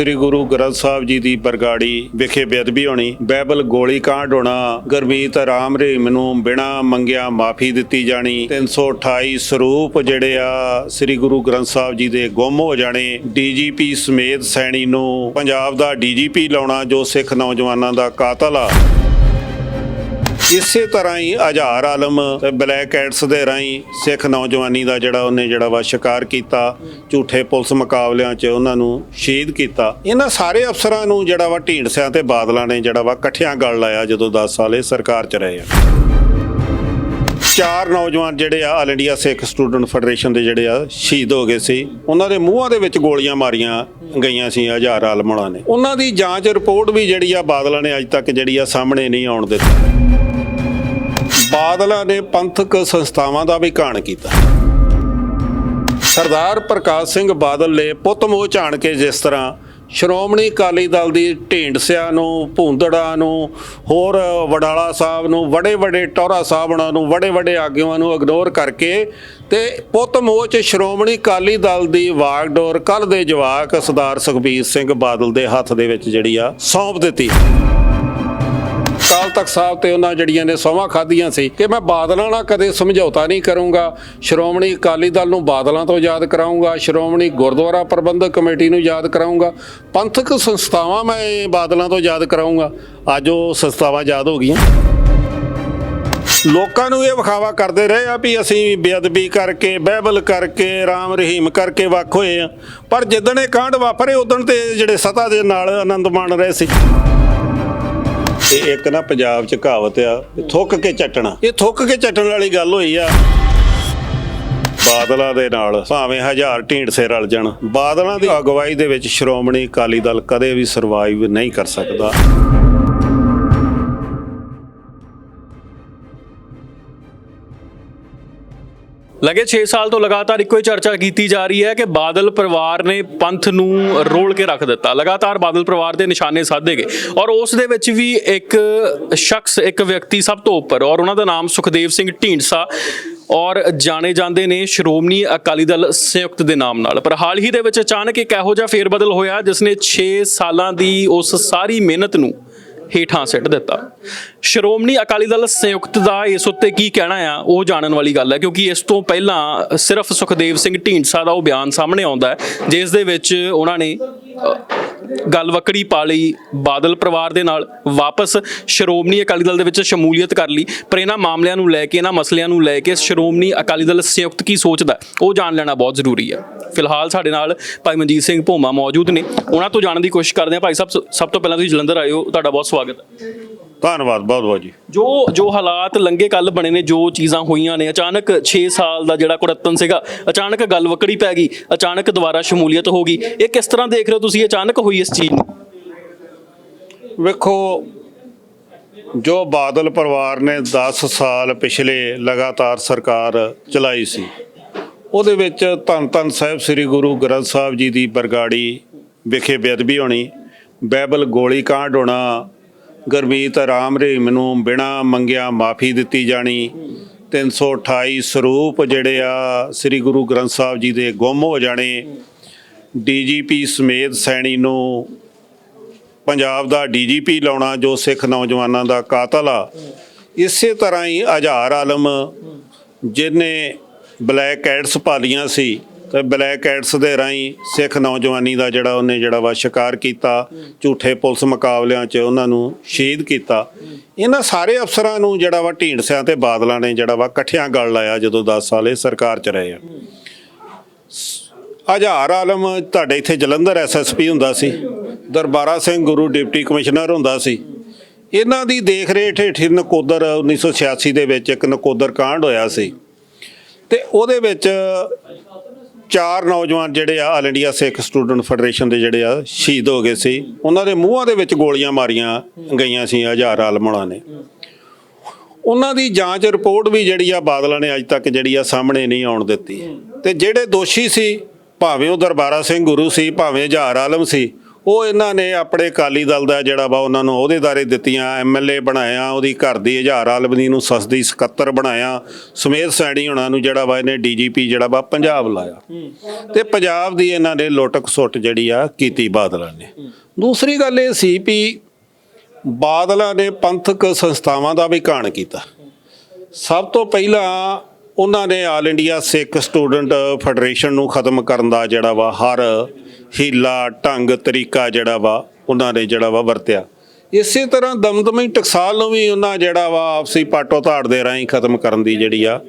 ਸ੍ਰੀ ਗੁਰੂ ਗ੍ਰੰਥ ਸਾਹਿਬ ਜੀ ਦੀ ਬਰਗਾੜੀ ਵਿਖੇ ਬੇਅਦਬੀ ਹੋਣੀ ਬਾਈਬਲ ਗੋਲੀ ਕਾਂਡ ਹੋਣਾ, ਗੁਰਮੀਤ ਰਾਮ ਰਹੀਮ ਨੂੰ ਬਿਨਾ ਮੰਗਿਆ ਮਾਫੀ ਦਿੱਤੀ ਜਾਣੀ 328 ਸਰੂਪ ਜਿਹੜੇ ਆ ਸ੍ਰੀ ਗੁਰੂ ਗ੍ਰੰਥ ਸਾਹਿਬ ਜੀ ਦੇ ਗੁੰਮ ਹੋ ਜਾਣੇ, ਡੀਜੀਪੀ ਸਮੇਤ ਸੈਣੀ ਨੂੰ ਪੰਜਾਬ ਦਾ ਡੀਜੀਪੀ ਲਾਉਣਾ ਜੋ ਸਿੱਖ ਨੌਜਵਾਨਾਂ ਦਾ ਕਾਤਲ ਆ। ਇਸੇ ਤਰ੍ਹਾਂ ਹੀ ਹਜ਼ਾਰ ਆਲਮ ਤੇ ਬਲੈਕ ਐਡਸ ਦੇ ਰਾਹੀਂ ਸਿੱਖ ਨੌਜਵਾਨੀ ਦਾ ਜਿਹੜਾ ਉਹਨੇ ਜਿਹੜਾ ਵਾ ਸ਼ਿਕਾਰ ਕੀਤਾ, ਝੂਠੇ ਪੁਲਿਸ ਮੁਕਾਬਲਿਆਂ 'ਚ ਉਹਨਾਂ ਨੂੰ ਸ਼ਹੀਦ ਕੀਤਾ। ਇਹਨਾਂ ਸਾਰੇ ਅਫਸਰਾਂ ਨੂੰ ਜਿਹੜਾ ਵਾ ਢੀਂਡਸਿਆਂ ਤੇ ਬਾਦਲਾਂ ਨੇ ਜਿਹੜਾ ਵਾ ਇਕੱਠਿਆਂ ਗੱਲ ਲਾਇਆ ਜਦੋਂ 10 ਸਾਲ ਇਹ ਸਰਕਾਰ 'ਚ ਰਹੇ ਆ। ਚਾਰ ਨੌਜਵਾਨ ਜਿਹੜੇ ਆ, all India Sikh student federation ਦੇ ਜਿਹੜੇ ਆ ਸ਼ਹੀਦ ਹੋ ਗਏ ਸੀ। ਉਹਨਾਂ ਦੇ ਮੂੰਹਾਂ ਦੇ ਵਿੱਚ ਗੋਲੀਆਂ ਮਾਰੀਆਂ ਗਈਆਂ ਸੀ ਹਜ਼ਾਰ ਆਲਮਾਂ ਨੇ। ਉਹਨਾਂ ਦੀ ਜਾਂਚ ਰਿਪੋਰਟ ਵੀ ਜਿਹੜੀ ਆ ਬਾਦਲਾਂ ਨੇ ਅੱਜ ਤੱਕ ਜਿਹੜੀ ਆ ਸਾਹਮਣੇ ਨਹੀਂ ਆਉਣ ਦਿੱਤੀ। ਬਾਦਲਾਂ ਨੇ ਪੰਥਕ ਸੰਸਥਾਵਾਂ ਦਾ ਵੀ ਘਾਣ ਕੀਤਾ। ਸਰਦਾਰ ਪ੍ਰਕਾਸ਼ ਸਿੰਘ ਬਾਦਲ ਨੇ ਪੁੱਤ ਮੋਹ ਝਾਣ ਕੇ ਜਿਸ ਤਰ੍ਹਾਂ ਸ਼੍ਰੋਮਣੀ ਅਕਾਲੀ ਦਲ ਦੀ ਢੇਂਡਸਿਆਂ ਨੂੰ, ਭੂੰਦੜਾ ਨੂੰ, ਹੋਰ ਵਡਾਲਾ ਸਾਹਿਬ ਨੂੰ ਵੱਡੇ ਵੱਡੇ ਟੌਰਾ ਸਾਹਿਬਾਂ ਨੂੰ ਵੱਡੇ ਵੱਡੇ ਆਗੂਆਂ ਨੂੰ ਇਗਨੋਰ ਕਰਕੇ ਤੇ ਪੁੱਤ ਮੋਚ ਸ਼੍ਰੋਮਣੀ ਅਕਾਲੀ ਦਲ ਦੀ ਵਾਗਡੋਰ ਕੱਲ ਦੇ ਜਵਾਕ ਸਰਦਾਰ ਸੁਖਬੀਰ ਸਿੰਘ ਬਾਦਲ ਦੇ ਹੱਥ ਦੇ ਵਿੱਚ ਜਿਹੜੀ ਆ ਸੌਂਪ ਦਿੱਤੀ। ਅਕਾਲ ਤਖਤ ਸਾਹਿਬ ਤੇ ਉਹਨਾਂ ਜਿਹੜੀਆਂ ਨੇ ਸੋਹਾਂ ਖਾਧੀਆਂ ਸੀ ਕਿ ਮੈਂ ਬਾਦਲਾਂ ਨਾਲ ਕਦੇ ਸਮਝੌਤਾ ਨਹੀਂ ਕਰੂੰਗਾ। ਸ਼੍ਰੋਮਣੀ ਅਕਾਲੀ ਦਲ ਨੂੰ ਬਾਦਲਾਂ ਤੋਂ ਯਾਦ ਕਰਾਉਂਗਾ ਸ਼੍ਰੋਮਣੀ ਗੁਰਦੁਆਰਾ ਪ੍ਰਬੰਧਕ ਕਮੇਟੀ ਨੂੰ ਯਾਦ ਕਰਾਉਂਗਾ ਪੰਥਕ ਸੰਸਥਾਵਾਂ ਮੈਂ ਬਾਦਲਾਂ ਤੋਂ ਯਾਦ ਕਰਾਉਂਗਾ ਅੱਜ ਉਹ ਸੰਸਥਾਵਾਂ ਯਾਦ ਹੋ ਗਈਆਂ। ਲੋਕਾਂ ਨੂੰ ਇਹ ਵਿਖਾਵਾ ਕਰਦੇ ਰਹੇ ਆ ਵੀ ਅਸੀਂ ਬੇਅਦਬੀ ਕਰਕੇ ਬਾਈਬਲ ਕਰਕੇ, ਰਾਮ ਰਹੀਮ ਕਰਕੇ ਵੱਖ ਹੋਏ ਆ। ਪਰ ਜਿੱਦਣ ਇਹ ਕਾਂਡ ਵਾਪਰੇ, ਉਦੋਂ ਤੇ ਜਿਹੜੇ ਸਤਾ ਦੇ ਨਾਲ ਆਨੰਦ ਮਾਣ ਰਹੇ ਸੀ। ਤੇ ਇੱਕ ਨਾ ਪੰਜਾਬ 'ਚ ਕਹਾਵਤ ਆ ਥੁੱਕ ਕੇ ਚੱਟਣਾ। ਇਹ ਥੁੱਕ ਕੇ ਚੱਟਣ ਵਾਲੀ ਗੱਲ ਹੋਈ ਆ। ਬਾਦਲਾਂ ਦੇ ਨਾਲ ਭਾਵੇਂ ਹਜ਼ਾਰ ਢੀਂਡਸੇ ਰਲ ਜਾਣ, ਬਾਦਲਾਂ ਦੀ ਅਗਵਾਈ ਦੇ ਵਿੱਚ ਸ਼੍ਰੋਮਣੀ ਅਕਾਲੀ ਦਲ ਕਦੇ ਵੀ ਸਰਵਾਈਵ ਨਹੀਂ ਕਰ ਸਕਦਾ। ਲਗੇ 6 ਸਾਲ ਤੋਂ ਲਗਾਤਾਰ ਇੱਕੋ ਹੀ ਚਰਚਾ ਕੀਤੀ ਜਾ ਰਹੀ ਹੈ ਕਿ ਬਾਦਲ ਪਰਿਵਾਰ ਨੇ ਪੰਥ ਨੂੰ ਰੋਲ ਕੇ ਰੱਖ ਦਿੱਤਾ। ਲਗਾਤਾਰ ਬਾਦਲ ਪਰਿਵਾਰ ਦੇ ਨਿਸ਼ਾਨੇ ਸਾਧੇ ਗਏ ਔਰ ਉਸ ਦੇ ਵਿੱਚ ਵੀ ਇੱਕ ਸ਼ਖਸ, ਇੱਕ ਵਿਅਕਤੀ ਸਭ ਤੋਂ ਉੱਪਰ ਔਰ ਉਹਨਾਂ ਦਾ ਨਾਮ ਸੁਖਦੇਵ ਸਿੰਘ ਢੀਂਡਸਾ ਔਰ ਜਾਣੇ ਜਾਂਦੇ ਨੇ ਸ਼੍ਰੋਮਣੀ ਅਕਾਲੀ ਦਲ ਸੰਯੁਕਤ ਦੇ ਨਾਮ ਨਾਲ। ਪਰ ਹਾਲ ਹੀ ਦੇ ਵਿੱਚ ਅਚਾਨਕ ਇੱਕ ਇਹੋ ਜਿਹਾ ਫੇਰਬਦਲ ਹੋਇਆ ਜਿਸ ਨੇ 6 ਸਾਲਾਂ ਦੀ ਉਸ ਸਾਰੀ ਮਿਹਨਤ ਨੂੰ ਹੇਠਾਂ ਸਿੱਟ ਦਿੱਤਾ। ਸ਼੍ਰੋਮਣੀ ਅਕਾਲੀ ਦਲ ਸੰਯੁਕਤ ਦਾ ਇਸ ਉੱਤੇ ਕੀ ਕਹਿਣਾ ਆ, ਉਹ ਜਾਣਨ ਵਾਲੀ ਗੱਲ ਹੈ, ਕਿਉਂਕਿ ਇਸ ਤੋਂ ਪਹਿਲਾਂ ਸਿਰਫ ਸੁਖਦੇਵ ਸਿੰਘ ਢੀਂਡਸਾ ਦਾ ਉਹ ਬਿਆਨ ਸਾਹਮਣੇ ਆਉਂਦਾ ਹੈ, ਜਿਸ ਦੇ ਵਿੱਚ ਉਹਨਾਂ ਨੇ ਗੱਲ ਵਕੜੀ ਪਾ ਲਈ ਬਾਦਲ ਪਰਿਵਾਰ ਦੇ ਨਾਲ ਵਾਪਸ ਸ਼੍ਰੋਮਣੀ ਅਕਾਲੀ ਦਲ ਦੇ ਵਿੱਚ ਸ਼ਮੂਲੀਅਤ ਕਰ ਲਈ, ਪਰ ਇਹਨਾਂ ਮਾਮਲਿਆਂ ਨੂੰ ਲੈ ਕੇ, ਇਹਨਾਂ ਮਸਲਿਆਂ ਨੂੰ ਲੈ ਕੇ ਸ਼੍ਰੋਮਣੀ ਅਕਾਲੀ ਦਲ ਸੰਯੁਕਤ ਕੀ ਸੋਚਦਾ ਉਹ ਜਾਣ ਲੈਣਾ ਬਹੁਤ ਜ਼ਰੂਰੀ ਹੈ। ਫਿਲਹਾਲ ਸਾਡੇ ਨਾਲ ਭਾਈ ਮਨਜੀਤ ਸਿੰਘ ਭੋਮਾ ਮੌਜੂਦ ਨੇ, ਉਹਨਾਂ ਤੋਂ ਜਾਣਨ ਦੀ ਕੋਸ਼ਿਸ਼ ਕਰਦੇ ਹਾਂ। ਭਾਈ ਸਾਹਿਬ ਸਭ ਤੋਂ ਪਹਿਲਾਂ ਤੁਸੀਂ ਜਲੰਧਰ ਆਏ ਹੋ ਤੁਹਾਡਾ ਬਹੁਤ ਸਵਾਗਤ ਹੈ। ਧੰਨਵਾਦ ਬਹੁਤ ਬਹੁਤ ਜੀ। ਜੋ ਜੋ ਹਾਲਾਤ ਲੰਗੇ ਕੱਲ ਬਣੇ ਨੇ ਜੋ ਚੀਜ਼ਾਂ ਹੋਈਆਂ ਨੇ ਅਚਾਨਕ 6 ਸਾਲ ਦਾ ਜਿਹੜਾ ਕੁੜੱਤਨ ਸੀਗਾ ਅਚਾਨਕ ਗੱਲ ਵਕੜੀ ਪੈ ਗਈ ਅਚਾਨਕ ਦੁਬਾਰਾ ਸ਼ਮੂਲੀਅਤ ਹੋ ਗਈ। ਇਹ ਕਿਸ ਤਰ੍ਹਾਂ ਦੇਖ ਰਹੇ ਹੋ ਤੁਸੀਂ? ਅਚਾਨਕ ਹੋਈ ਇਸ ਚੀਜ਼ ਨੂੰ? ਵੇਖੋ ਜੋ ਬਾਦਲ ਪਰਿਵਾਰ ਨੇ 10 ਸਾਲ ਪਿਛਲੇ ਲਗਾਤਾਰ ਸਰਕਾਰ ਚਲਾਈ ਸੀ ਉਹਦੇ ਵਿੱਚ ਧੰਨ ਧੰਨ ਸਾਹਿਬ ਸ੍ਰੀ ਗੁਰੂ ਗ੍ਰੰਥ ਸਾਹਿਬ ਜੀ ਦੀ ਬਰਗਾੜੀ ਵਿਖੇ ਬੇਅਦਬੀ ਹੋਣੀ ਬਾਈਬਲ ਗੋਲੀ ਕਾਂਡ ਹੋਣਾ ਗੁਰਮੀਤ ਰਾਮ ਰਹੀਮ ਨੂੰ ਬਿਨਾ ਮੰਗਿਆ ਮਾਫੀ ਦਿੱਤੀ ਜਾਣੀ। 328 ਸਰੂਪ ਜਿਹੜੇ ਆ ਸ੍ਰੀ ਗੁਰੂ ਗ੍ਰੰਥ ਸਾਹਿਬ ਜੀ ਦੇ ਗੁੰਮ ਹੋ ਜਾਣੇ। ਡੀਜੀਪੀ ਸਮੇਤ ਸੈਣੀ ਨੂੰ ਪੰਜਾਬ ਦਾ ਡੀਜੀਪੀ ਲਾਉਣਾ ਜੋ ਸਿੱਖ ਨੌਜਵਾਨਾਂ ਦਾ ਕਾਤਲ ਆ। ਇਸੇ ਤਰ੍ਹਾਂ ਹੀ ਆਜ਼ਾਰ ਆਲਮ ਜਿਹਨੇ ਬਲੈਕ ਐਡਸ ਪਾਲੀਆਂ ਸੀ ਤੇ ਬਲੈਕ ਐਡਸ ਦੇ ਰਾਹੀਂ ਸਿੱਖ ਨੌਜਵਾਨੀ ਦਾ ਜਿਹੜਾ ਉਹਨੇ ਜਿਹੜਾ ਵਾ ਸ਼ਿਕਾਰ ਕੀਤਾ, ਝੂਠੇ ਪੁਲਿਸ ਮੁਕਾਬਲਿਆਂ 'ਚ ਉਹਨਾਂ ਨੂੰ ਸ਼ਹੀਦ ਕੀਤਾ। ਇਹਨਾਂ ਸਾਰੇ ਅਫਸਰਾਂ ਨੂੰ ਜਿਹੜਾ ਵਾ ਢੀਂਡਸਿਆਂ ਤੇ ਬਾਦਲਾਂ ਨੇ ਜਿਹੜਾ ਵਾ ਇਕੱਠਿਆਂ ਗੱਲ ਲਾਇਆ ਜਦੋਂ 10 ਸਾਲ ਇਹ ਸਰਕਾਰ 'ਚ ਰਹੇ ਆ। ਹਜ਼ਾਰ ਆਲਮ ਤੁਹਾਡੇ ਇੱਥੇ ਜਲੰਧਰ ਐਸਐਸਪੀ ਹੁੰਦਾ ਸੀ, ਦਰਬਾਰਾ ਸਿੰਘ ਗੁਰੂ ਡਿਪਟੀ ਕਮਿਸ਼ਨਰ ਹੁੰਦਾ ਸੀ। ਇਹਨਾਂ ਦੀ ਦੇਖ ਰੇਖ ਹੇਠ ਨਕੋਦਰ 1986 ਦੇ ਵਿੱਚ ਇੱਕ ਨਕੋਦਰ ਕਾਂਡ ਹੋਇਆ ਸੀ। ਤੇ ਉਹਦੇ ਵਿੱਚ ਚਾਰ ਨੌਜਵਾਨ ਜਿਹੜੇ ਆ, all India Sikh student federation ਦੇ ਜਿਹੜੇ ਆ, ਸ਼ਹੀਦ ਹੋ ਗਏ ਸੀ। ਉਹਨਾਂ ਦੇ ਮੂੰਹਾਂ ਦੇ ਵਿੱਚ ਗੋਲੀਆਂ ਮਾਰੀਆਂ ਗਈਆਂ ਸੀ ਹਜ਼ਾਰ ਆਲਮਾਂ ਨੇ। ਉਹਨਾਂ ਦੀ ਜਾਂਚ ਰਿਪੋਰਟ ਵੀ ਜਿਹੜੀ ਆ, ਬਾਦਲਾਂ ਨੇ ਅੱਜ ਤੱਕ ਜਿਹੜੀ ਆ, ਸਾਹਮਣੇ ਨਹੀਂ ਆਉਣ ਦਿੱਤੀ। ਤੇ ਜਿਹੜੇ ਦੋਸ਼ੀ ਸੀ, ਭਾਵੇਂ ਉਹ ਦਰਬਾਰਾ ਸਿੰਘ ਗੁਰੂ ਸੀ, ਭਾਵੇਂ ਹਜ਼ਾਰ ਆਲਮ ਸੀ ਉਹ ਇਹਨਾਂ ਨੇ ਆਪਣੇ ਅਕਾਲੀ ਦਲ ਦਾ ਜਿਹੜਾ ਵਾ ਉਹਨਾਂ ਨੂੰ ਅਹੁਦੇਦਾਰੀ ਦਿੱਤੀਆਂ ਐਮਐਲਏ ਬਣਾਇਆ, ਉਹਦੀ ਘਰ ਦੀ ਹਜ਼ਾਰ ਆਲਮਨੀ ਨੂੰ ਸਸਦੀ ਸਕੱਤਰ ਬਣਾਇਆ, ਸਮੇਤ ਸੈਣੀ ਉਹਨਾਂ ਨੂੰ ਜਿਹੜਾ ਵਾ ਇਹਨੇ ਡੀਜੀਪੀ ਜਿਹੜਾ ਵਾ ਪੰਜਾਬ ਲਾਇਆ। ਤੇ ਪੰਜਾਬ ਦੀ ਇਹਨਾਂ ਨੇ ਲੁੱਟ ਸੁੱਟ ਜਿਹੜੀ ਆ ਕੀਤੀ ਬਾਦਲਾਂ ਨੇ। ਦੂਸਰੀ ਗੱਲ ਇਹ ਸੀ ਵੀ ਬਾਦਲਾਂ ਨੇ ਪੰਥਕ ਸੰਸਥਾਵਾਂ ਦਾ ਵੀ ਘਾਣ ਕੀਤਾ। ਸਭ ਤੋਂ ਪਹਿਲਾਂ ਉਹਨਾਂ ਨੇ all India Sikh student federation ਨੂੰ ਖਤਮ ਕਰਨ ਦਾ ਜਿਹੜਾ ਵਾ ਹਰ ਹੀਲਾ, ਢੰਗ, ਤਰੀਕਾ ਜਿਹੜਾ ਵਾ, ਉਹਨਾਂ ਨੇ ਜਿਹੜਾ ਵਾ ਵਰਤਿਆ। ਇਸੇ ਤਰ੍ਹਾਂ ਦਮਦਮੀ ਟਕਸਾਲ ਨੂੰ ਵੀ ਉਹਨਾਂ ਜਿਹੜਾ ਵਾ ਆਪਸੀ ਪਾਟੋ ਧਾੜ ਦੇ ਰਾਹੀਂ ਖਤਮ ਕਰਨ ਦੀ ਜਿਹੜੀ ਆ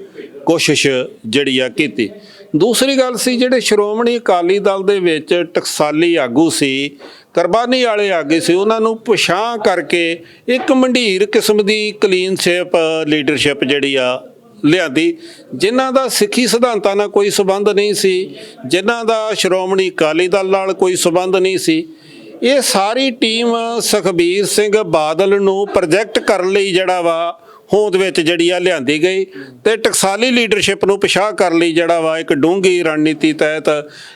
ਕੋਸ਼ਿਸ਼ ਜਿਹੜੀ ਆ ਕੀਤੀ। ਦੂਸਰੀ ਗੱਲ ਸੀ, ਜਿਹੜੇ ਸ਼੍ਰੋਮਣੀ ਅਕਾਲੀ ਦਲ ਦੇ ਵਿੱਚ ਟਕਸਾਲੀ ਆਗੂ ਸੀ, ਕੁਰਬਾਨੀ ਵਾਲੇ ਆਗੇ ਸੀ, ਉਹਨਾਂ ਨੂੰ ਪਛਾਣ ਕਰਕੇ ਇੱਕ ਮੰਡੀਰ ਕਿਸਮ ਦੀ ਕਲੀਨ ਸ਼ੇਪ ਲੀਡਰਸ਼ਿਪ ਜਿਹੜੀ ਆ ਲਿਆਂਦੀ, ਜਿਨ੍ਹਾਂ ਦਾ ਸਿੱਖੀ ਸਿਧਾਂਤਾਂ ਨਾਲ ਕੋਈ ਸਬੰਧ ਨਹੀਂ ਸੀ, ਜਿਨ੍ਹਾਂ ਦਾ ਸ਼੍ਰੋਮਣੀ ਅਕਾਲੀ ਦਲ ਨਾਲ ਕੋਈ ਸਬੰਧ ਨਹੀਂ ਸੀ, ਇਹ ਸਾਰੀ ਟੀਮ ਸੁਖਬੀਰ ਸਿੰਘ ਬਾਦਲ ਨੂੰ ਪ੍ਰੋਜੈਕਟ ਕਰਨ ਲਈ ਜਿਹੜਾ ਵਾ ਹੋਂਦ ਵਿੱਚ ਜਿਹੜੀ ਆ ਲਿਆਂਦੀ ਗਈ ਤੇ ਟਕਸਾਲੀ ਲੀਡਰਸ਼ਿਪ ਨੂੰ ਪਿਛਾਹ ਕਰਨ ਲਈ ਜਿਹੜਾ ਵਾ ਇੱਕ ਡੂੰਘੀ ਰਣਨੀਤੀ ਤਹਿਤ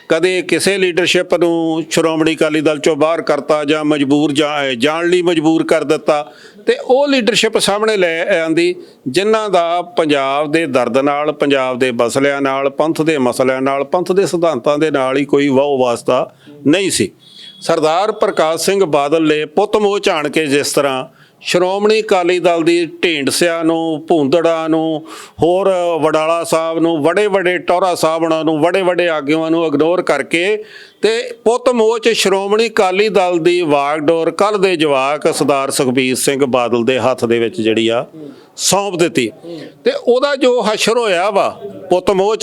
ਕਦੇ ਕਿਸੇ ਲੀਡਰਸ਼ਿਪ ਨੂੰ ਸ਼੍ਰੋਮਣੀ ਅਕਾਲੀ ਦਲ ਚੋਂ ਬਾਹਰ ਕਰਤਾ ਜਾਂ ਮਜਬੂਰ ਜਾ- ਜਾਣ ਲਈ ਮਜਬੂਰ ਕਰ ਦਿੱਤਾ ਤੇ ਉਹ ਲੀਡਰਸ਼ਿਪ ਸਾਹਮਣੇ ਲੈ ਆਂਦੀ, ਜਿਨ੍ਹਾਂ ਦਾ ਪੰਜਾਬ ਦੇ ਦਰਦ ਨਾਲ, ਪੰਜਾਬ ਦੇ ਮਸਲਿਆਂ ਨਾਲ, ਪੰਥ ਦੇ ਮਸਲਿਆਂ ਨਾਲ, ਪੰਥ ਦੇ ਸਿਧਾਂਤਾਂ ਦੇ ਨਾਲ ਹੀ ਕੋਈ ਵਾਹ ਵਾਸਤਾ ਨਹੀਂ ਸੀ। ਸਰਦਾਰ ਪ੍ਰਕਾਸ਼ ਸਿੰਘ ਬਾਦਲ ਨੇ ਪੁੱਤ ਮੋਹ ਝਾਣ ਕੇ ਜਿਸ ਤਰ੍ਹਾਂ ਸ਼੍ਰੋਮਣੀ ਅਕਾਲੀ ਦਲ ਦੀ ਢੇਂਡਸਿਆਂ ਨੂੰ, ਭੂੰਦੜਾ ਨੂੰ, ਹੋਰ ਵਡਾਲਾ ਸਾਹਿਬ ਨੂੰ ਵੱਡੇ ਵੱਡੇ ਟੌਰਾ ਸਾਹਿਬਾਂ ਨੂੰ ਵੱਡੇ ਵੱਡੇ ਆਗੂਆਂ ਨੂੰ ਇਗਨੋਰ ਕਰਕੇ ਤੇ ਪੁੱਤ ਮੋਹ ਸ਼੍ਰੋਮਣੀ ਅਕਾਲੀ ਦਲ ਦੀ ਵਾਗਡੋਰ ਕੱਲ ਦੇ ਜਵਾਕ ਸਰਦਾਰ ਸੁਖਬੀਰ ਸਿੰਘ ਬਾਦਲ ਦੇ ਹੱਥ ਦੇ ਵਿੱਚ ਜਿਹੜੀ ਆ ਸੌਂਪ ਦਿੱਤੀ। ਤੇ ਉਹਦਾ ਜੋ ਹਸ਼ਰ ਹੋਇਆ ਵਾ ਪੁੱਤ ਮੋਹ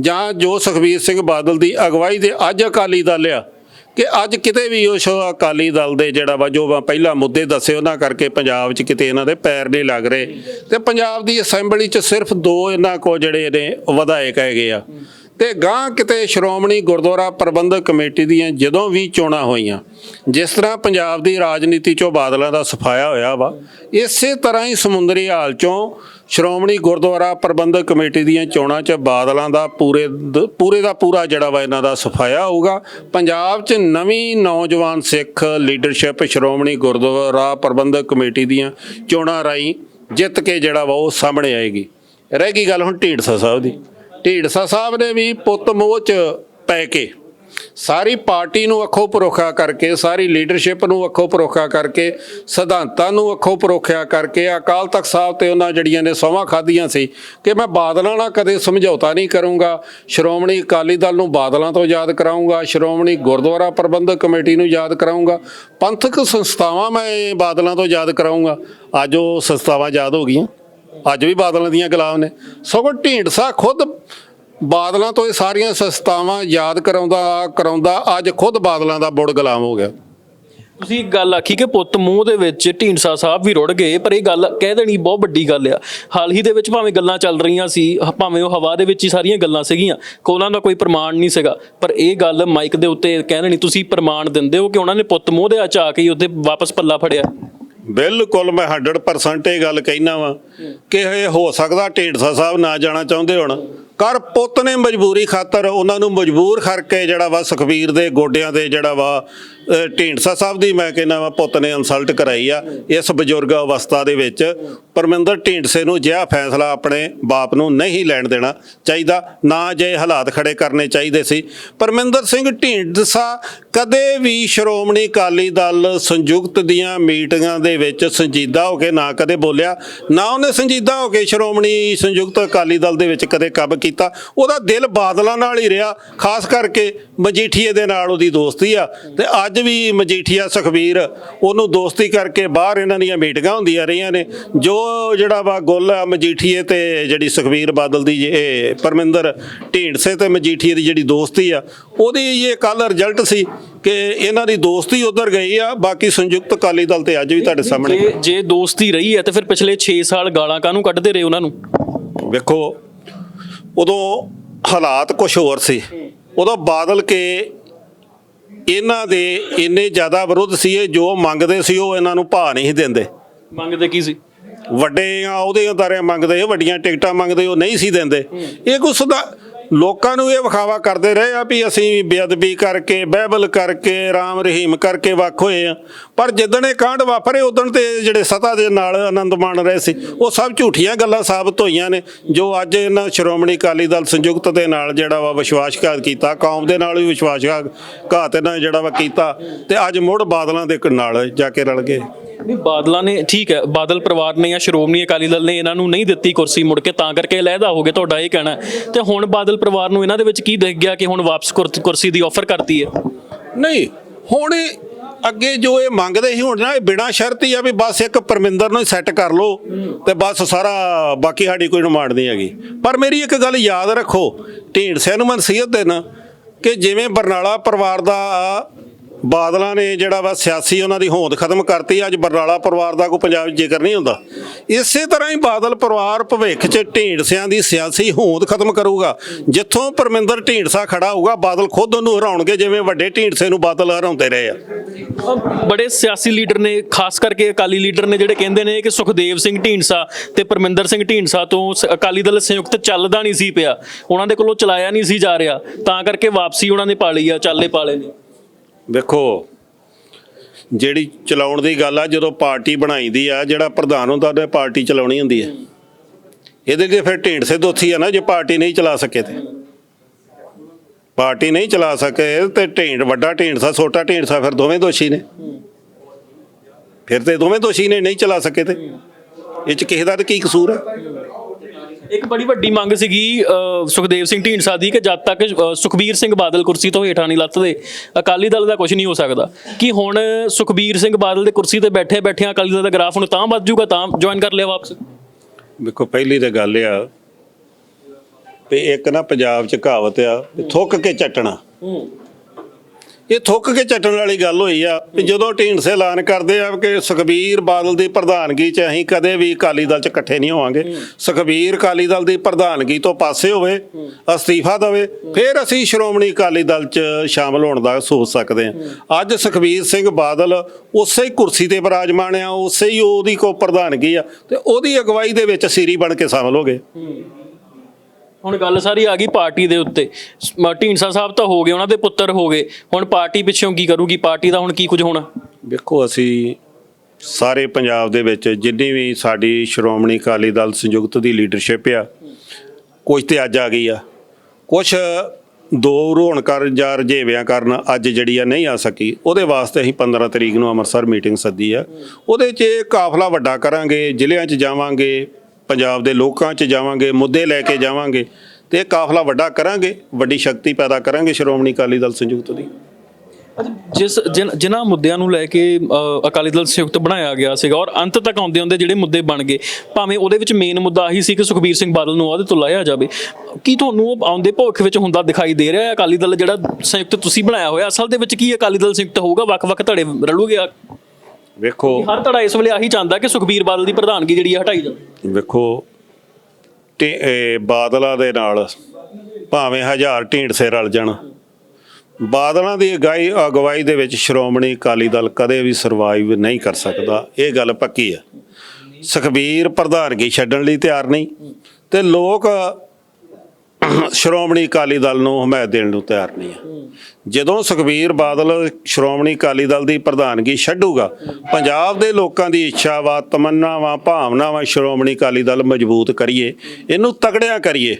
ਜਾਂ ਜੋ ਸੁਖਬੀਰ ਸਿੰਘ ਬਾਦਲ ਦੀ ਅਗਵਾਈ ਦੇ ਅੱਜ ਅਕਾਲੀ ਦਲ ਆ ਕਿ ਅੱਜ ਕਿਤੇ ਵੀ ਉਸ ਅਕਾਲੀ ਦਲ ਦੇ ਜਿਹੜਾ ਵਾ, ਜੋ ਮੈਂ ਪਹਿਲਾਂ ਮੁੱਦੇ ਦੱਸੇ, ਉਹਨਾਂ ਕਰਕੇ ਪੰਜਾਬ 'ਚ ਕਿਤੇ ਇਹਨਾਂ ਦੇ ਪੈਰ ਨਹੀਂ ਲੱਗ ਰਹੇ। ਤੇ ਪੰਜਾਬ ਦੀ ਅਸੈਂਬਲੀ 'ਚ ਸਿਰਫ ਦੋ ਇਹਨਾਂ ਕੋ ਜਿਹੜੇ ਨੇ, ਵਿਧਾਇਕ ਹੈਗੇ ਆ। ਤੇ ਗਾਂ ਕਿਤੇ ਸ਼੍ਰੋਮਣੀ ਗੁਰਦੁਆਰਾ ਪ੍ਰਬੰਧਕ ਕਮੇਟੀ ਦੀਆਂ ਜਦੋਂ ਵੀ ਚੋਣਾਂ ਹੋਈਆਂ, ਜਿਸ ਤਰ੍ਹਾਂ ਪੰਜਾਬ ਦੀ ਰਾਜਨੀਤੀ 'ਚੋਂ ਬਾਦਲਾਂ ਦਾ ਸਫਾਇਆ ਹੋਇਆ ਵਾ, ਇਸੇ ਤਰ੍ਹਾਂ ਹੀ ਸਮੁੰਦਰੀ ਹਾਲ 'ਚੋਂ ਸ਼੍ਰੋਮਣੀ ਗੁਰਦੁਆਰਾ ਪ੍ਰਬੰਧਕ ਕਮੇਟੀ ਦੀਆਂ ਚੋਣਾਂ 'ਚ ਬਾਦਲਾਂ ਦਾ ਪੂਰੇ ਪੂਰੇ ਦਾ ਪੂਰਾ ਜਿਹੜਾ ਵਾ ਇਹਨਾਂ ਦਾ ਸਫਾਇਆ ਹੋਊਗਾ। ਪੰਜਾਬ 'ਚ ਨਵੀਂ ਨੌਜਵਾਨ ਸਿੱਖ ਲੀਡਰਸ਼ਿਪ ਸ਼੍ਰੋਮਣੀ ਗੁਰਦੁਆਰਾ ਪ੍ਰਬੰਧਕ ਕਮੇਟੀ ਦੀਆਂ ਚੋਣਾਂ ਰਾਹੀਂ ਜਿੱਤ ਕੇ ਜਿਹੜਾ ਵਾ ਉਹ ਸਾਹਮਣੇ ਆਏਗੀ। ਰਹਿ ਗਈ ਗੱਲ ਹੁਣ ਢੀਂਡਸਾ ਸਾਹਿਬ ਦੀ। ਢੀਂਡਸਾ ਸਾਹਿਬ ਨੇ ਵੀ ਪੁੱਤ ਮੋਹ 'ਚ ਪੈ ਕੇ ਸਾਰੀ ਪਾਰਟੀ ਨੂੰ ਅੱਖੋਂ ਪਰੋਖਾ ਕਰਕੇ, ਸਾਰੀ ਲੀਡਰਸ਼ਿਪ ਨੂੰ ਅੱਖੋਂ ਪਰੋਖਾ ਕਰਕੇ, ਸਿਧਾਂਤਾਂ ਨੂੰ ਅੱਖੋਂ ਪਰੋਖਿਆ ਕਰਕੇ ਅਕਾਲ ਤਖਤ ਸਾਹਿਬ ਤੇ ਉਹਨਾਂ ਜੜੀਆਂ ਨੇ ਸੋਹਾਂ ਖਾਧੀਆਂ ਸੀ ਕਿ ਮੈਂ ਬਾਦਲਾਂ ਨਾਲ ਕਦੇ ਸਮਝੌਤਾ ਨਹੀਂ ਕਰੂੰਗਾ। ਸ਼੍ਰੋਮਣੀ ਅਕਾਲੀ ਦਲ ਨੂੰ ਬਾਦਲਾਂ ਤੋਂ ਯਾਦ ਕਰਾਉਂਗਾ ਸ਼੍ਰੋਮਣੀ ਗੁਰਦੁਆਰਾ ਪ੍ਰਬੰਧਕ ਕਮੇਟੀ ਨੂੰ ਯਾਦ ਕਰਾਉਂਗਾ ਪੰਥਕ ਸੰਸਥਾਵਾਂ ਮੈਂ ਬਾਦਲਾਂ ਤੋਂ ਯਾਦ ਕਰਾਉਂਗਾ ਅੱਜ ਉਹ ਸੰਸਥਾਵਾਂ ਯਾਦ ਹੋ ਗਈਆਂ। ਅੱਜ ਵੀ ਬਾਦਲਾਂ ਦੀਆਂ ਗੁਲਾਮ ਨੇ। ਸਗੋਂ ਢੀਂਡਸਾ ਖੁਦ ਬਾਦਲਾਂ ਤੋਂ ਇਹ ਸਾਰੀਆਂ ਸੰਸਥਾਵਾਂ ਯਾਦ ਕਰਾਉਂਦਾ ਕਰਾਉਂਦਾ, ਅੱਜ ਖੁਦ ਬਾਦਲਾਂ ਦਾ ਬੁੜ ਗੁਲਾਮ ਹੋ ਗਿਆ। ਤੁਸੀਂ ਇੱਕ ਗੱਲ ਆਖੀ ਕਿ ਪੁੱਤ ਮੂੰਹ ਦੇ ਵਿੱਚ ਢੀਂਡਸਾ ਸਾਹਿਬ ਵੀ ਰੁੜ ਗਏ, ਪਰ ਇਹ ਗੱਲ ਕਹਿ ਦੇਣੀ ਬਹੁਤ ਵੱਡੀ ਗੱਲ ਆ। ਹਾਲ ਹੀ ਦੇ ਵਿੱਚ ਭਾਵੇਂ ਗੱਲਾਂ ਚੱਲ ਰਹੀਆਂ ਸੀ ਭਾਵੇਂ ਉਹ ਹਵਾ ਦੇ ਵਿੱਚ ਹੀ ਸਾਰੀਆਂ ਗੱਲਾਂ ਸੀਗੀਆਂ, ਕੋਲਾਂ ਦਾ ਕੋਈ ਪ੍ਰਮਾਣ ਨਹੀਂ ਸੀਗਾ। ਪਰ ਇਹ ਗੱਲ ਮਾਈਕ ਦੇ ਉੱਤੇ ਕਹਿ ਦੇਣੀ, ਤੁਸੀਂ ਪ੍ਰਮਾਣ ਦਿੰਦੇ ਹੋ ਕਿ ਉਹਨਾਂ ਨੇ ਪੁੱਤ ਮੂੰਹ ਦੇ ਆ ਚ ਆ ਕੇ ਹੀ ਉੱਥੇ ਵਾਪਸ ਪੱਲਾ ਫੜਿਆ। ਬਿਲਕੁਲ ਮੈਂ 100% ਇਹ ਗੱਲ ਕਹਿਣਾ ਵਾਂ ਕਿ ਇਹ ਹੋ ਸਕਦਾ ਢੇਡਸਾ ਸਾਹਿਬ ਨਾ ਜਾਣਾ ਚਾਹੁੰਦੇ ਹੋਣ। ਕਰ ਪੁੱਤ ਨੇ ਮਜਬੂਰੀ ਖਾਤਰ ਉਹਨਾਂ ਨੂੰ ਮਜਬੂਰ ਕਰਕੇ ਜਿਹੜਾ ਵਾ ਸੁਖਬੀਰ ਦੇ ਗੋਡਿਆਂ ਤੇ ਜਿਹੜਾ ਵਾ ਢੀਂਡਸਾ ਸਾਹਿਬ ਦੀ ਮੈਂ ਕਹਿੰਦਾ ਵਾ, ਪੁੱਤ ਨੇ ਇਨਸਲਟ ਕਰਾਈ ਆ ਇਸ ਬਜ਼ੁਰਗ ਅਵਸਥਾ ਦੇ ਵਿੱਚ। ਪਰਮਿੰਦਰ ਢੀਂਡਸੇ ਨੂੰ ਜਿਹਾ ਫੈਸਲਾ ਆਪਣੇ ਬਾਪ ਨੂੰ ਨਹੀਂ ਲੈਣ ਦੇਣਾ ਚਾਹੀਦਾ, ਨਾ ਜੇ ਹਾਲਾਤ ਖੜੇ ਕਰਨੇ ਚਾਹੀਦੇ ਸੀ। ਪਰਮਿੰਦਰ ਸਿੰਘ ਢੀਂਡਸਾ ਕਦੇ ਵੀ ਸ਼੍ਰੋਮਣੀ ਅਕਾਲੀ ਦਲ ਸੰਯੁਕਤ ਦੀਆਂ ਮੀਟਿੰਗਾਂ ਦੇ ਵਿੱਚ ਸੰਜੀਦਾ ਹੋ ਕੇ ਨਾ ਕਦੇ ਬੋਲਿਆ, ਨਾ ਉਹਨੇ ਸੰਜੀਦਾ ਹੋ ਕੇ ਸ਼੍ਰੋਮਣੀ ਸੰਯੁਕਤ ਅਕਾਲੀ ਦਲ ਦੇ ਵਿੱਚ ਕਦੇ ਕੰਮ ਕੀਤਾ। ਉਹਦਾ ਦਿਲ ਬਾਦਲਾਂ ਨਾਲ ਹੀ ਰਿਹਾ, ਖਾਸ ਕਰਕੇ ਮਜੀਠੀਏ ਦੇ ਨਾਲ ਉਹਦੀ ਦੋਸਤੀ ਆ। ਤੇ ਅੱਜ ਵੀ ਮਜੀਠੀਆ ਸੁਖਬੀਰ ਉਹਨੂੰ ਦੋਸਤੀ ਕਰਕੇ ਬਾਹਰ ਇਹਨਾਂ ਦੀਆਂ ਮੀਟਿੰਗਾਂ ਹੁੰਦੀਆਂ ਰਹੀਆਂ ਨੇ। ਜੋ ਜਿਹੜਾ ਵਾ ਗੁੱਲ ਆ ਮਜੀਠੀਏ ਤੇ ਜਿਹੜੀ ਸੁਖਬੀਰ ਬਾਦਲ ਦੀ ਇਹ ਪਰਮਿੰਦਰ ਢੀਂਡਸੇ ਤੇ ਮਜੀਠੀਏ ਦੀ ਜਿਹੜੀ ਦੋਸਤੀ ਆ ਉਹਦੀ ਇਹ ਕੱਲ ਰਿਜ਼ਲਟ ਸੀ ਕਿ ਇਹਨਾਂ ਦੀ ਦੋਸਤੀ ਉਧਰ ਗਈ ਆ ਬਾਕੀ ਸੰਯੁਕਤ ਅਕਾਲੀ ਦਲ ਤੇ ਅੱਜ ਵੀ ਤੁਹਾਡੇ ਸਾਹਮਣੇ ਜੇ ਜੇ ਦੋਸਤੀ ਰਹੀ ਹੈ ਤੇ ਫਿਰ ਪਿਛਲੇ 6 ਸਾਲ ਗਾਲਾਂ ਕਾਹਨੂੰ ਕੱਢਦੇ ਰਹੇ ਉਹਨਾਂ ਨੂੰ? ਵੇਖੋ ਉਦੋਂ ਹਾਲਾਤ ਕੁਝ ਹੋਰ ਸੀ। ਉਦੋਂ ਬਾਦਲ ਕੇ ਇਹਨਾਂ ਦੇ ਇੰਨੇ ਜ਼ਿਆਦਾ ਵਿਰੁੱਧ ਸੀ ਇਹ ਜੋ ਮੰਗਦੇ ਸੀ ਉਹ ਇਹਨਾਂ ਨੂੰ ਭਾ ਨਹੀਂ ਦਿੰਦੇ। ਮੰਗਦੇ ਕੀ ਸੀ? ਵੱਡੇ ਆ ਉਹਦੇ ਉਤਾਰੇ ਮੰਗਦੇ ਵੱਡੀਆਂ ਟਿਕਟਾਂ ਮੰਗਦੇ ਉਹ ਨਹੀਂ ਸੀ ਦਿੰਦੇ। ਇਹ ਕੋਈ ਸੁਧਾ ਲੋਕਾਂ ਨੂੰ ਇਹ ਵਿਖਾਵਾ ਕਰਦੇ ਰਹੇ ਆ ਵੀ ਅਸੀਂ ਬੇਅਦਬੀ ਕਰਕੇ, ਬਹਿਬਲ ਕਰਕੇ, ਰਾਮ ਰਹੀਮ ਕਰਕੇ ਵੱਖ ਹੋਏ ਆ। ਪਰ ਜਿੱਦਣ ਇਹ ਕਾਂਡ ਵਾਪਰੇ, ਉਦੋਂ ਤੇ ਜਿਹੜੇ ਸਤਾ ਦੇ ਨਾਲ ਆਨੰਦ ਮਾਣ ਰਹੇ ਸੀ, ਉਹ ਸਭ ਝੂਠੀਆਂ ਗੱਲਾਂ ਸਾਬਤ ਹੋਈਆਂ ਨੇ, ਜੋ ਅੱਜ ਇਹਨਾਂ ਸ਼੍ਰੋਮਣੀ ਅਕਾਲੀ ਦਲ ਸੰਯੁਕਤ ਦੇ ਨਾਲ ਜਿਹੜਾ ਵਾ ਵਿਸ਼ਵਾਸਘਾਤ ਕੀਤਾ, ਕੌਮ ਦੇ ਨਾਲ ਵੀ ਵਿਸ਼ਵਾਸਘਾਤ ਇਹਨਾਂ ਨੇ ਜਿਹੜਾ ਵਾ ਕੀਤਾ, ਤੇ ਅੱਜ ਮੁੜ ਬਾਦਲਾਂ ਦੇ ਨਾਲ ਜਾ ਕੇ ਰਲ ਗਏ। ਨਹੀਂ, ਬਾਦਲਾਂ ਨੇ, ਠੀਕ ਹੈ, ਬਾਦਲ ਪਰਿਵਾਰ ਨੇ ਜਾਂ ਸ਼੍ਰੋਮਣੀ ਅਕਾਲੀ ਦਲ ਨੇ ਇਹਨਾਂ ਨੂੰ ਨਹੀਂ ਦਿੱਤੀ ਕੁਰਸੀ ਮੁੜ ਕੇ, ਤਾਂ ਕਰਕੇ ਲਹਿਦਾ ਹੋ ਗਏ ਤੁਹਾਡਾ ਇਹ ਕਹਿਣਾ ਹੈ। ਤੇ ਹੁਣ ਬਾਦਲ ਪਰਿਵਾਰ ਨੂੰ ਇਹਨਾਂ ਦੇ ਵਿੱਚ ਕੀ ਦਿਖ ਗਿਆ ਕਿ ਹੁਣ ਵਾਪਸ ਕੁਰ- ਕੁਰਸੀ ਦੀ ਆਫਰ ਕਰਤੀ ਹੈ ਨਹੀਂ, ਹੁਣ ਇਹ ਅੱਗੇ ਜੋ ਇਹ ਮੰਗਦੇ ਸੀ, ਹੁਣ ਨਾ ਇਹ ਬਿਨਾਂ ਸ਼ਰਤ ਹੀ ਆ ਵੀ ਬਸ ਇੱਕ ਪਰਮਿੰਦਰ ਨੂੰ ਸੈੱਟ ਕਰ ਲਓ ਤੇ ਬਸ ਸਾਰਾ, ਬਾਕੀ ਸਾਡੀ ਕੋਈ ਡਿਮਾਂਡ ਨਹੀਂ ਹੈਗੀ ਪਰ ਮੇਰੀ ਇੱਕ ਗੱਲ ਯਾਦ ਰੱਖੋ, ਢੀਂਡਸੇ ਨੂੰ ਮੈਂ ਨਸੀਹਤ ਦੇਣਾ ਕਿ ਜਿਵੇਂ ਬਰਨਾਲਾ ਪਰਿਵਾਰ ਦਾ ਬਾਦਲਾਂ ਨੇ ਜਿਹੜਾ ਵਾ ਸਿਆਸੀ ਉਹਨਾਂ ਦੀ ਹੋਂਦ ਖਤਮ ਕਰਤੀ, ਅੱਜ ਬਰਨਾਲਾ ਪਰਿਵਾਰ ਦਾ ਕੋਈ ਪੰਜਾਬ ਜ਼ਿਕਰ ਨਹੀਂ ਹੁੰਦਾ। ਇਸੇ ਤਰ੍ਹਾਂ ਹੀ ਬਾਦਲ ਪਰਿਵਾਰ ਭਵਿੱਖ 'ਚ ਢੀਂਡਸਿਆਂ ਦੀ ਸਿਆਸੀ ਹੋਂਦ ਖਤਮ ਕਰੂਗਾ। ਜਿੱਥੋਂ ਪਰਮਿੰਦਰ ਢੀਂਡਸਾ ਖੜਾ ਹੋਊਗਾ, ਬਾਦਲ ਖੁਦ ਉਹਨੂੰ ਹਰਾਉਣਗੇ, ਜਿਵੇਂ ਵੱਡੇ ਢੀਂਡਸੇ ਨੂੰ ਬਾਦਲ ਹਰਾਉਂਦੇ ਰਹੇ ਆ। ਬੜੇ ਸਿਆਸੀ ਲੀਡਰ ਨੇ, ਖਾਸ ਕਰਕੇ ਅਕਾਲੀ ਲੀਡਰ ਨੇ, ਜਿਹੜੇ ਕਹਿੰਦੇ ਨੇ ਕਿ ਸੁਖਦੇਵ ਸਿੰਘ ਢੀਂਡਸਾ ਤੇ ਪਰਮਿੰਦਰ ਸਿੰਘ ਢੀਂਡਸਾ ਤੋਂ ਅਕਾਲੀ ਦਲ ਸੰਯੁਕਤ ਚੱਲਦਾ ਨਹੀਂ ਸੀ ਪਿਆ। ਉਹਨਾਂ ਦੇ ਕੋਲੋਂ ਚਲਾਇਆ ਨਹੀਂ ਸੀ ਜਾ ਰਿਹਾ। ਤਾਂ ਕਰਕੇ ਵਾਪਸੀ ਉਹਨਾਂ ਨੇ ਪਾ ਲਈ ਆ, ਚਾਲੇ ਪਾਲੇ ਨੇ। ਵੇਖੋ ਜਿਹੜੀ ਚਲਾਉਣ ਦੀ ਗੱਲ ਆ, ਜਦੋਂ ਪਾਰਟੀ ਬਣਾਈਦੀ ਆ, ਜਿਹੜਾ ਪ੍ਰਧਾਨ ਹੁੰਦਾ ਉਹਨੇ ਪਾਰਟੀ ਚਲਾਉਣੀ ਹੁੰਦੀ ਹੈ ਇਹਦੇ ਲਈ ਫਿਰ ਢੀਂਡਸੇ ਦੋਥੀ ਆ ਨਾ, ਜੇ ਪਾਰਟੀ ਨਹੀਂ ਚਲਾ ਸਕੇ ਤੇ। ਪਾਰਟੀ ਨਹੀਂ ਚਲਾ ਸਕੇ ਤੇ ਢੀਂਡ, ਵੱਡਾ ਢੀਂਡਸਾ ਛੋਟਾ ਢੀਂਡਸਾ ਫਿਰ ਦੋਵੇਂ ਦੋਸ਼ੀ ਨੇ। ਫਿਰ ਤੇ ਦੋਵੇਂ ਦੋਸ਼ੀ ਨੇ ਨਹੀਂ ਚਲਾ ਸਕੇ ਤੇ। ਇਹ ਚ ਕਿਸੇ ਦਾ ਤੇ ਕੀ ਕਸੂਰ ਹੈ ਇੱਕ ਬੜੀ ਵੱਡੀ ਮੰਗ ਸੀਗੀ ਅਹ, ਸੁਖਦੇਵ ਸਿੰਘ ਢੀਂਡਸਾ ਦੀ ਕਿ ਜਦ ਤੱਕ ਅਹ, ਸੁਖਬੀਰ ਸਿੰਘ ਬਾਦਲ ਕੁਰਸੀ ਤੋਂ ਹੇਠਾਂ ਨਹੀਂ ਲੱਥਦੇ ਅਕਾਲੀ ਦਲ ਦਾ ਕੁਝ ਨਹੀਂ ਹੋ ਸਕਦਾ। ਕਿ ਹੁਣ ਸੁਖਬੀਰ ਸਿੰਘ ਬਾਦਲ ਦੇ ਕੁਰਸੀ ਤੇ ਬੈਠੇ ਬੈਠਿਆਂ ਅਕਾਲੀ ਦਲ ਦਾ ਗ੍ਰਾਫ ਹੁਣ ਤਾਂ ਵੱਧ ਜਾਊਗਾ ਤਾਂ ਜੁਆਇਨ ਕਰ ਲਿਆ ਵਾਪਸ? ਵੇਖੋ ਪਹਿਲੀ ਤਾਂ ਗੱਲ ਆ ਵੀ ਇੱਕ ਨਾ ਪੰਜਾਬ ਚ ਕਹਾਵਤ ਆ ਵੀ ਥੁੱਕ ਕੇ ਚੱਟਣਾ। ਇਹ ਥੁੱਕ ਕੇ ਚੱਟਣ ਵਾਲੀ ਗੱਲ ਹੋਈ ਆ ਵੀ ਜਦੋਂ ਢੀਂਡਸੇ ਐਲਾਨ ਕਰਦੇ ਆ ਕਿ ਸੁਖਬੀਰ ਬਾਦਲ ਦੀ ਪ੍ਰਧਾਨਗੀ 'ਚ ਅਸੀਂ ਕਦੇ ਵੀ ਅਕਾਲੀ ਦਲ 'ਚ ਇਕੱਠੇ ਨਹੀਂ ਹੋਵਾਂਗੇ। ਸੁਖਬੀਰ ਅਕਾਲੀ ਦਲ ਦੀ ਪ੍ਰਧਾਨਗੀ ਤੋਂ ਪਾਸੇ ਹੋਵੇ ਅਸਤੀਫਾ ਦੇਵੇ ਫਿਰ ਅਸੀਂ ਸ਼੍ਰੋਮਣੀ ਅਕਾਲੀ ਦਲ 'ਚ ਸ਼ਾਮਲ ਹੋਣ ਦਾ ਸੋਚ ਸਕਦੇ ਹਾਂ। ਅੱਜ ਸੁਖਬੀਰ ਸਿੰਘ ਬਾਦਲ ਉਸੇ ਹੀ ਕੁਰਸੀ ਤੇ ਬਿਰਾਜਮਾਨ ਆ ਉਸੇ ਹੀ ਉਹਦੀ ਕੋ ਪ੍ਰਧਾਨਗੀ ਆ ਤੇ ਉਹਦੀ ਅਗਵਾਈ ਦੇ ਵਿੱਚ ਸੀਰੀ ਬਣ ਕੇ ਸ਼ਾਮਲ ਹੋ ਗਏ। ਹੁਣ ਗੱਲ ਸਾਰੀ ਆ ਗਈ ਪਾਰਟੀ ਦੇ ਉੱਤੇ। ਮ- ਢੀਂਡਸਾ ਸਾਹਿਬ ਤਾਂ ਹੋ ਗਏ, ਉਹਨਾਂ ਦੇ ਪੁੱਤਰ ਹੋ ਗਏ। ਹੁਣ ਪਾਰਟੀ ਪਿੱਛੋਂ ਕੀ ਕਰੂਗੀ? ਪਾਰਟੀ ਦਾ ਹੁਣ ਕੀ ਕੁਝ ਹੋਣਾ? ਵੇਖੋ, ਅਸੀਂ ਸਾਰੇ ਪੰਜਾਬ ਦੇ ਵਿੱਚ ਜਿੰਨੀ ਵੀ ਸਾਡੀ ਸ਼੍ਰੋਮਣੀ ਅਕਾਲੀ ਦਲ ਸੰਯੁਕਤ ਦੀ ਲੀਡਰਸ਼ਿਪ ਆ ਕੁਝ ਤੇ ਅੱਜ ਆ ਗਈ ਆ। ਕੁਝ ਦੋ ਰੋਣ ਕਰ ਜਾਂ ਰਜੇਵਿਆਂ ਕਾਰਨ ਅੱਜ ਜਿਹੜੀ ਆ ਨਹੀਂ ਆ ਸਕੀ, ਉਹਦੇ ਵਾਸਤੇ ਅਸੀਂ 15 ਤਰੀਕ ਨੂੰ ਅੰਮ੍ਰਿਤਸਰ ਮੀਟਿੰਗ ਸੱਦੀ ਆ। ਉਹਦੇ 'ਚ ਇਹ ਕਾਫਲਾ ਵੱਡਾ ਕਰਾਂਗੇ, ਜ਼ਿਲ੍ਹਿਆਂ 'ਚ ਜਾਵਾਂਗੇ ਪੰਜਾਬ ਦੇ ਲੋਕਾਂ 'ਚ ਜਾਵਾਂਗੇ, ਮੁੱਦੇ ਲੈ ਕੇ ਜਾਵਾਂਗੇ ਤੇ ਇਹ ਕਾਫਲਾ ਵੱਡਾ ਕਰਾਂਗੇ, ਵੱਡੀ ਸ਼ਕਤੀ ਪੈਦਾ ਕਰਾਂਗੇ ਸ਼੍ਰੋਮਣੀ ਅਕਾਲੀ ਦਲ ਸੰਯੁਕਤ ਦੀ। ਜਿਸ ਜਿਨ੍ਹਾਂ ਮੁੱਦਿਆਂ ਨੂੰ ਲੈ ਕੇ ਅਕਾਲੀ ਦਲ ਸੰਯੁਕਤ ਬਣਾਇਆ ਗਿਆ ਸੀਗਾ ਔਰ ਅੰਤ ਤੱਕ ਆਉਂਦੇ ਆਉਂਦੇ ਜਿਹੜੇ ਮੁੱਦੇ ਬਣ ਗਏ, ਭਾਵੇਂ ਉਹਦੇ ਵਿੱਚ ਮੇਨ ਮੁੱਦਾ ਆਹੀ ਸੀ ਕਿ ਸੁਖਬੀਰ ਸਿੰਘ ਬਾਦਲ ਨੂੰ ਉਹਦੇ ਤੋਂ ਲਾਇਆ ਜਾਵੇ, ਕੀ ਤੁਹਾਨੂੰ ਉਹ ਆਉਂਦੇ ਭਵਿੱਖ ਵਿੱਚ ਹੁੰਦਾ ਦਿਖਾਈ ਦੇ ਰਿਹਾ ਹੈ ਅਕਾਲੀ ਦਲ ਜਿਹੜਾ ਸੰਯੁਕਤ ਤੁਸੀਂ ਬਣਾਇਆ ਹੋਇਆ? ਅਸਲ ਦੇ ਵਿੱਚ ਕੀ ਅਕਾਲੀ ਦਲ ਸੰਯੁਕਤ ਹੋਊਗਾ? ਵੱਖ-ਵੱਖ ਧੜੇ ਰਲੂਗੇ ਵੇਖੋ। ਹਰ ਧੜਾ ਇਸ ਵੇਲੇ ਆਹੀ ਚਾਹੁੰਦਾ ਕਿ ਸੁਖਬੀਰ ਬਾਦਲ ਦੀ ਪ੍ਰਧਾਨਗੀ ਜਿਹੜੀ ਆ ਹਟਾਈ ਜਾਵੇ। ਵੇਖੋ ਤੇ ਇਹ ਬਾਦਲਾਂ ਦੇ ਨਾਲ ਭਾਵੇਂ ਹਜ਼ਾਰ ਢੀਂਡਸੇ ਰਲ ਜਾਣ ਬਾਦਲਾਂ ਦੀ ਅਗਾਈ ਅਗਵਾਈ ਦੇ ਵਿੱਚ ਸ਼੍ਰੋਮਣੀ ਅਕਾਲੀ ਦਲ ਕਦੇ ਵੀ ਸਰਵਾਈਵ ਨਹੀਂ ਕਰ ਸਕਦਾ ਇਹ ਗੱਲ ਪੱਕੀ ਹੈ ਸੁਖਬੀਰ ਪ੍ਰਧਾਨਗੀ ਛੱਡਣ ਲਈ ਤਿਆਰ ਨਹੀਂ ਤੇ ਲੋਕ ਸ਼੍ਰੋਮਣੀ ਅਕਾਲੀ ਦਲ ਨੂੰ ਹਮਾਇਤ ਦੇਣ ਨੂੰ ਤਿਆਰ ਨਹੀਂ ਹੈ ਜਦੋਂ ਸੁਖਬੀਰ ਬਾਦਲ ਸ਼੍ਰੋਮਣੀ ਅਕਾਲੀ ਦਲ ਦੀ ਪ੍ਰਧਾਨਗੀ ਛੱਡੂਗਾ, ਪੰਜਾਬ ਦੇ ਲੋਕਾਂ ਦੀ ਇੱਛਾ ਵਾ ਤਮੰਨਾਵਾਂ ਭਾਵਨਾਵਾਂ ਸ਼੍ਰੋਮਣੀ ਅਕਾਲੀ ਦਲ ਮਜ਼ਬੂਤ ਕਰੀਏ, ਇਹਨੂੰ ਤਕੜਿਆ ਕਰੀਏ।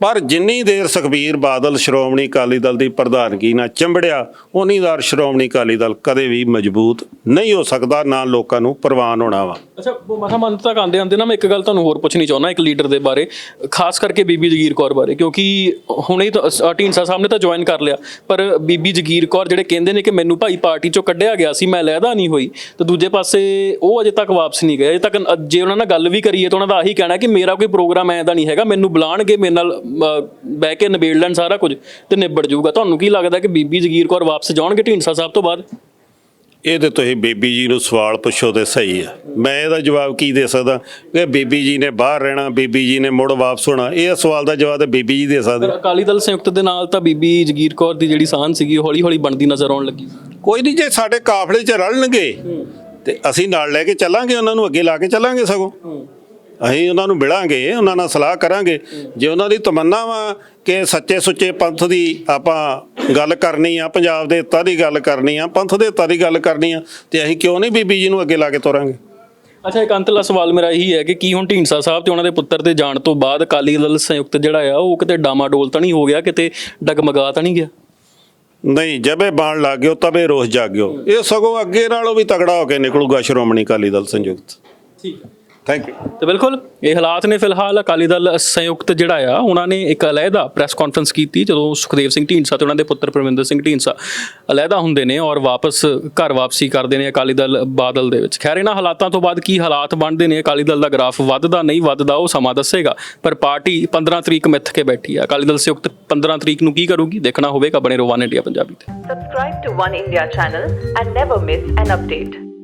ਪਰ ਜਿੰਨੀ ਦੇਰ ਸੁਖਬੀਰ ਬਾਦਲ ਸ਼੍ਰੋਮਣੀ ਅਕਾਲੀ ਦਲ ਦੀ ਪ੍ਰਧਾਨਗੀ ਨਾਲ ਚੰਬੜਿਆ ਉਨੀ ਦੇਰ ਸ਼੍ਰੋਮਣੀ ਅਕਾਲੀ ਦਲ ਕਦੇ ਵੀ ਮਜ਼ਬੂਤ ਨਹੀਂ ਹੋ ਸਕਦਾ, ਨਾ ਲੋਕਾਂ ਨੂੰ ਪ੍ਰਵਾਨ ਹੋਣਾ ਵਾ। ਅੱਛਾ ਉਹ ਤੱਕ ਆਂਦੇ ਆਂਦੇ ਨਾ, ਮੈਂ ਇੱਕ ਗੱਲ ਤੁਹਾਨੂੰ ਹੋਰ ਪੁੱਛਣੀ ਚਾਹੁੰਦਾ, ਇੱਕ ਲੀਡਰ ਦੇ ਬਾਰੇ, ਖਾਸ ਕਰਕੇ ਬੀਬੀ ਜਗੀਰ ਕੌਰ ਬਾਰੇ ਕਿਉਂਕਿ ਹੁਣੇ ਤਾਂ ਅ, ਢੀਂਡਸਾ ਸਾਹਿਬ ਨੇ ਤਾਂ ਜੁਆਇਨ ਕਰ ਲਿਆ। ਪਰ ਬੀਬੀ ਜਗੀਰ ਕੌਰ ਜਿਹੜੇ ਕਹਿੰਦੇ ਨੇ ਕਿ ਮੈਨੂੰ ਭਾਈ ਪਾਰਟੀ ਚੋਂ ਕੱਢਿਆ ਗਿਆ ਸੀ ਮੈਂ ਲੈਦਾ ਨਹੀਂ ਹੋਈ। ਤੇ ਦੂਜੇ ਪਾਸੇ ਉਹ ਅਜੇ ਤੱਕ ਵਾਪਸ ਨਹੀਂ ਗਏ। ਅਜੇ ਤੱਕ ਜੇ ਉਹਨਾਂ ਨਾਲ ਗੱਲ ਵੀ ਕਰੀਏ ਤਾਂ ਉਹਨਾਂ ਦਾ ਆਹੀ ਕਹਿਣਾ ਕਿ ਮੇਰਾ ਕੋਈ ਪ੍ਰੋਗਰਾਮ ਐਂ ਦਾ ਨਹੀਂ ਹੈਗਾ। ਮੈਨੂੰ ਬੁਲਾਣਗੇ ਮੇਰੇ ਨਾਲ ਬਹਿ ਕੇ ਨਿਬੇੜ ਲੈਣ ਸਾਰਾ ਕੁਝ ਤੇ ਨਿਬੜ ਜਾਊਗਾ। ਤੁਹਾਨੂੰ ਕੀ ਲੱਗਦਾ ਕਿ ਬੀਬੀ ਜਗੀਰ ਕੌਰ ਵਾਪਸ ਜਾਣਗੇ ਢੀਂਡਸਾ ਸਾਹਿਬ ਤੋਂ ਬਾਅਦ? ਇਹ ਤੇ ਤੁਸੀਂ ਬੀਬੀ ਜੀ ਨੂੰ ਸਵਾਲ ਪੁੱਛੋ ਤੇ ਸਹੀ ਆ। ਮੈਂ ਇਹਦਾ ਜਵਾਬ ਕੀ ਦੇ ਸਕਦਾ? ਕਿ ਬੀਬੀ ਜੀ ਨੇ ਬਾਹਰ ਰਹਿਣਾ ਬੀਬੀ ਜੀ ਨੇ ਮੁੜ ਵਾਪਸ ਹੋਣਾ ਇਹ ਸਵਾਲ ਦਾ ਜਵਾਬ ਤੇ ਬੀਬੀ ਜੀ ਦੇ ਸਕਦੇ ਅਕਾਲੀ ਦਲ ਸੰਯੁਕਤ ਦੇ ਨਾਲ ਤਾਂ ਬੀਬੀ ਜਗੀਰ ਕੌਰ ਦੀ ਜਿਹੜੀ ਸਾਂਝ ਸੀਗੀ ਹੌਲੀ ਹੌਲੀ ਬਣਦੀ ਨਜ਼ਰ ਆਉਣ ਲੱਗੀ। ਕੋਈ ਨਹੀਂ ਜੇ ਸਾਡੇ ਕਾਫਲੇ 'ਚ ਰਲਣਗੇ ਤੇ ਅਸੀਂ ਨਾਲ ਲੈ ਕੇ ਚੱਲਾਂਗੇ ਉਹਨਾਂ ਨੂੰ ਅੱਗੇ ਲਾ ਕੇ ਚੱਲਾਂਗੇ ਸਗੋਂ। ਅਸੀਂ ਉਹਨਾਂ ਨੂੰ ਮਿਲਾਂਗੇ ਉਹਨਾਂ ਨਾਲ ਸਲਾਹ ਕਰਾਂਗੇ। ਜੇ ਉਹਨਾਂ ਦੀ ਤਮੰਨਾ ਵਾ ਕਿ ਸੱਚੇ ਸੁੱਚੇ ਪੰਥ ਦੀ ਆਪਾਂ ਗੱਲ ਕਰਨੀ ਆ ਪੰਜਾਬ ਦੇ ਹਿੱਤਾਂ ਦੀ ਗੱਲ ਕਰਨੀ ਆ ਪੰਥ ਦੇ ਹਿੱਤਾਂ ਦੀ ਗੱਲ ਕਰਨੀ ਆ ਤੇ ਅਸੀਂ ਕਿਉਂ ਨਹੀਂ ਬੀਬੀ ਜੀ ਨੂੰ ਅੱਗੇ ਲਾ ਕੇ ਤੋਰਾਂਗੇ? ਅੱਛਾ ਇੱਕ ਅੰਤਲਾ ਸਵਾਲ ਮੇਰਾ ਇਹੀ ਹੈ ਕਿ ਕੀ ਹੁਣ ਢੀਂਡਸਾ ਸਾਹਿਬ ਤੇ ਉਹਨਾਂ ਦੇ ਪੁੱਤਰ ਦੇ ਜਾਣ ਤੋਂ ਬਾਅਦ ਅਕਾਲੀ ਦਲ ਸੰਯੁਕਤ ਜਿਹੜਾ ਆ ਉਹ ਕਿਤੇ ਡਾਮਾਡੋਲ ਤਾਂ ਨਹੀਂ ਹੋ ਗਿਆ ਕਿਤੇ ਡਗਮਗਾ ਤਾਂ ਨਹੀਂ ਗਿਆ? ਨਹੀਂ ਜਬੇ ਬਾਣ ਲੱਗ ਗਿਓ ਤਬੇ ਰੋਸ ਜਾਗਿਓ। ਇਹ ਸਗੋਂ ਅੱਗੇ ਨਾਲੋਂ ਵੀ ਤਗੜਾ ਹੋ ਕੇ ਨਿਕਲੂਗਾ ਸ਼੍ਰੋਮਣੀ ਅਕਾਲੀ ਦਲ ਸੰਯੁਕਤ। ਠੀਕ ਹੈ। ਥੈਂਕ ਯੂ ਤੇ ਬਿਲਕੁਲ ਇਹ ਹਾਲਾਤ ਨੇ ਫਿਲਹਾਲ ਅਕਾਲੀ ਦਲ ਸੰਯੁਕਤ ਜਿਹੜਾ ਆ ਉਹਨਾਂ ਨੇ ਇੱਕ ਅਲੱਗਾ ਪ੍ਰੈਸ ਕਾਨਫਰੰਸ ਕੀਤੀ ਜਦੋਂ ਸੁਖਦੇਵ ਸਿੰਘ ਢੀਂਡਸਾ ਤੇ ਉਹਨਾਂ ਦੇ ਪੁੱਤਰ ਪਰਮਿੰਦਰ ਸਿੰਘ ਢੀਂਡਸਾ ਅਲੱਗਾ ਹੁੰਦੇ ਨੇ ਔਰ ਵਾਪਸ ਘਰ ਵਾਪਸੀ ਕਰਦੇ ਨੇ ਅਕਾਲੀ ਦਲ ਬਾਦਲ ਦੇ ਵਿੱਚ। ਖੈਰ ਇਹਨਾਂ ਹਾਲਾਤਾਂ ਤੋਂ ਬਾਅਦ ਕੀ ਹਾਲਾਤ ਬਣਦੇ ਨੇ? ਅਕਾਲੀ ਦਲ ਦਾ ਗ੍ਰਾਫ ਵੱਧਦਾ ਨਹੀਂ ਵੱਧਦਾ ਉਹ ਸਮਾਂ ਦੱਸੇਗਾ। ਪਰ ਪਾਰਟੀ 15 ਤਰੀਕ ਮਿੱਥ ਕੇ ਬੈਠੀ ਹੈ ਅਕਾਲੀ ਦਲ ਸੰਯੁਕਤ 15 ਤਰੀਕ ਨੂੰ ਕੀ ਕਰੂਗੀ? ਦੇਖਣਾ ਹੋਵੇਗਾ ਬਣੇ ਰੋਵਾਨ ਇੰਡੀਆ ਪੰਜਾਬੀ ਤੇ। Subscribe to One India channel and never miss an update.